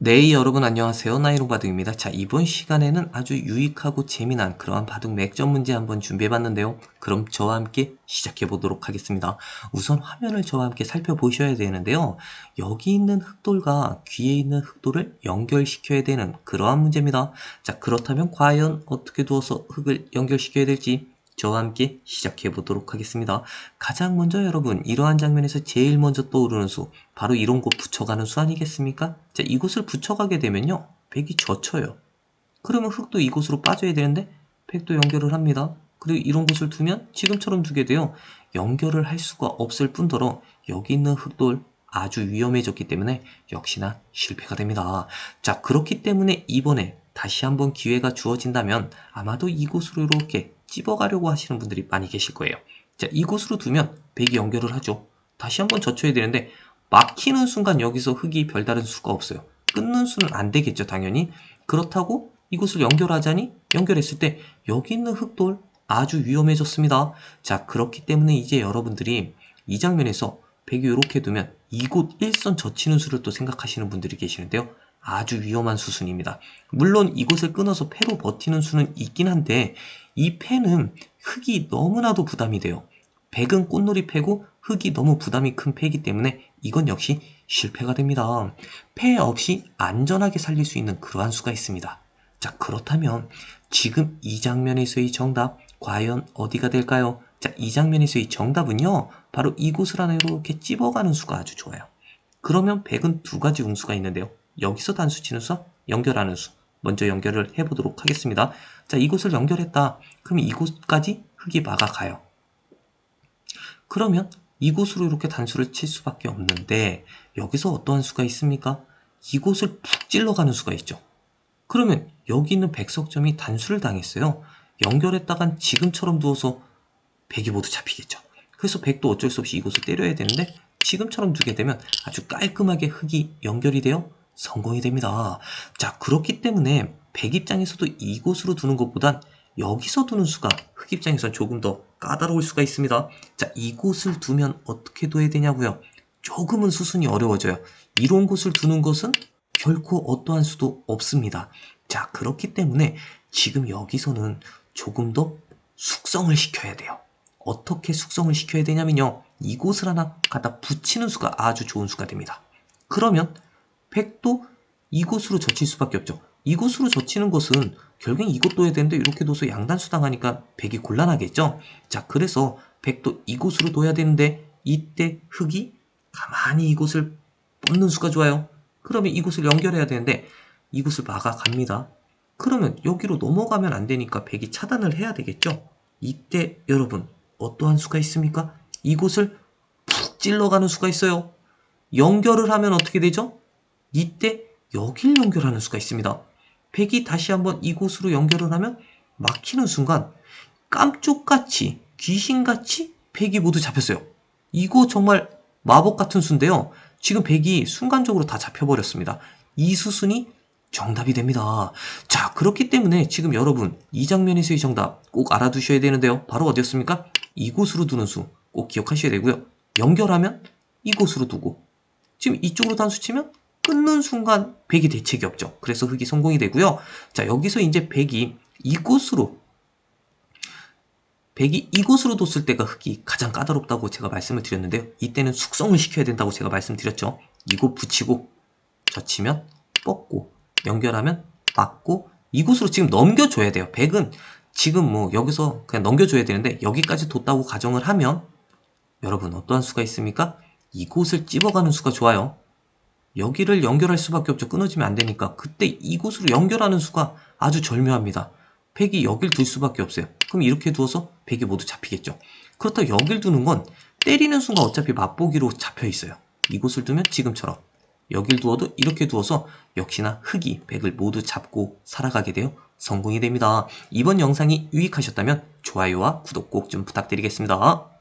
네, 여러분 안녕하세요. 나이로 바둑입니다. 자, 이번 시간에는 아주 유익하고 재미난 그러한 바둑 맥점 문제 한번 준비해봤는데요. 그럼 저와 함께 시작해 보도록 하겠습니다. 우선 화면을 저와 함께 살펴보셔야 되는데요. 여기 있는 흑돌과 귀에 있는 흑돌을 연결시켜야 되는 그러한 문제입니다. 자, 그렇다면 과연 어떻게 두어서 흑을 연결시켜야 될지 저와 함께 시작해 보도록 하겠습니다. 가장 먼저 여러분 이러한 장면에서 제일 먼저 떠오르는 수 바로 이런 곳 붙여가는 수 아니겠습니까? 자 이곳을 붙여가게 되면요 백이 젖혀요. 그러면 흑도 이곳으로 빠져야 되는데 백도 연결을 합니다. 그리고 이런 곳을 두면 지금처럼 두게 돼요. 연결을 할 수가 없을 뿐더러 여기 있는 흑돌 아주 위험해졌기 때문에 역시나 실패가 됩니다. 자 그렇기 때문에 이번에 다시 한번 기회가 주어진다면 아마도 이곳으로 이렇게 찝어가려고 하시는 분들이 많이 계실 거예요. 자, 이곳으로 두면 백이 연결을 하죠. 다시 한번 젖혀야 되는데 막히는 순간 여기서 흙이 별다른 수가 없어요. 끊는 수는 안 되겠죠, 당연히. 그렇다고 이곳을 연결하자니 연결했을 때 여기 있는 흙돌 아주 위험해졌습니다. 자, 그렇기 때문에 이제 여러분들이 이 장면에서 백이 이렇게 두면 이곳 일선 젖히는 수를 또 생각하시는 분들이 계시는데요. 아주 위험한 수순입니다. 물론 이곳을 끊어서 패로 버티는 수는 있긴 한데 이 패는 흙이 너무나도 부담이 돼요. 백은 꽃놀이 패고 흙이 너무 부담이 큰 패이기 때문에 이건 역시 실패가 됩니다. 패 없이 안전하게 살릴 수 있는 그러한 수가 있습니다. 자 그렇다면 지금 이 장면에서의 정답 과연 어디가 될까요? 자, 이 장면에서의 정답은요. 바로 이곳을 하나 이렇게 찝어가는 수가 아주 좋아요. 그러면 백은 두 가지 운수가 있는데요. 여기서 단수 치는 수, 연결하는 수. 먼저 연결을 해보도록 하겠습니다. 자, 이곳을 연결했다. 그럼 이곳까지 흙이 막아가요. 그러면 이곳으로 이렇게 단수를 칠 수밖에 없는데 여기서 어떠한 수가 있습니까? 이곳을 푹 찔러가는 수가 있죠. 그러면 여기 있는 백석점이 단수를 당했어요. 연결했다간 지금처럼 두어서 백이 모두 잡히겠죠. 그래서 백도 어쩔 수 없이 이곳을 때려야 되는데 지금처럼 두게 되면 아주 깔끔하게 흙이 연결이 되어 성공이 됩니다. 자, 그렇기 때문에 백 입장에서도 이곳으로 두는 것보단 여기서 두는 수가 흑 입장에선 조금 더 까다로울 수가 있습니다. 자, 이곳을 두면 어떻게 둬야 되냐고요? 조금은 수순이 어려워져요. 이런 곳을 두는 것은 결코 어떠한 수도 없습니다. 자, 그렇기 때문에 지금 여기서는 조금 더 숙성을 시켜야 돼요. 어떻게 숙성을 시켜야 되냐면요. 이곳을 하나 갖다 붙이는 수가 아주 좋은 수가 됩니다. 그러면 백도 이곳으로 젖힐 수밖에 없죠. 이곳으로 젖히는 것은 결국엔 이곳 둬야 되는데 이렇게 둬서 양단수 당하니까 백이 곤란하겠죠. 자, 그래서 백도 이곳으로 둬야 되는데 이때 흙이 가만히 이곳을 뻗는 수가 좋아요. 그러면 이곳을 연결해야 되는데 이곳을 막아갑니다. 그러면 여기로 넘어가면 안 되니까 백이 차단을 해야 되겠죠. 이때 여러분 어떠한 수가 있습니까? 이곳을 푹 찔러가는 수가 있어요. 연결을 하면 어떻게 되죠? 이때 여길 연결하는 수가 있습니다. 백이 다시 한번 이곳으로 연결을 하면 막히는 순간 깜쪽같이 귀신같이 백이 모두 잡혔어요. 이거 정말 마법 같은 수인데요. 지금 백이 순간적으로 다 잡혀버렸습니다. 이 수순이 정답이 됩니다. 자, 그렇기 때문에 지금 여러분 이 장면에서의 정답 꼭 알아두셔야 되는데요. 바로 어디였습니까? 이곳으로 두는 수 꼭 기억하셔야 되고요. 연결하면 이곳으로 두고 지금 이쪽으로 단수 치면 끊는 순간 백이 대책이 없죠. 그래서 흑이 성공이 되고요. 자, 여기서 이제 백이 이곳으로 백이 이곳으로 뒀을 때가 흑이 가장 까다롭다고 제가 말씀을 드렸는데요. 이때는 숙성을 시켜야 된다고 제가 말씀드렸죠. 이곳 붙이고 젖히면 뻗고 연결하면 막고 이곳으로 지금 넘겨줘야 돼요. 백은 지금 뭐 여기서 그냥 넘겨줘야 되는데 여기까지 뒀다고 가정을 하면 여러분 어떠한 수가 있습니까? 이곳을 찝어가는 수가 좋아요. 여기를 연결할 수밖에 없죠. 끊어지면 안 되니까. 그때 이곳으로 연결하는 수가 아주 절묘합니다. 백이 여길 둘 수밖에 없어요. 그럼 이렇게 두어서 백이 모두 잡히겠죠. 그렇다고 여길 두는 건 때리는 순간 어차피 맛보기로 잡혀 있어요. 이곳을 두면 지금처럼 여길 두어도 이렇게 두어서 역시나 흙이 백을 모두 잡고 살아가게 되어 성공이 됩니다. 이번 영상이 유익하셨다면 좋아요와 구독 꼭 좀 부탁드리겠습니다.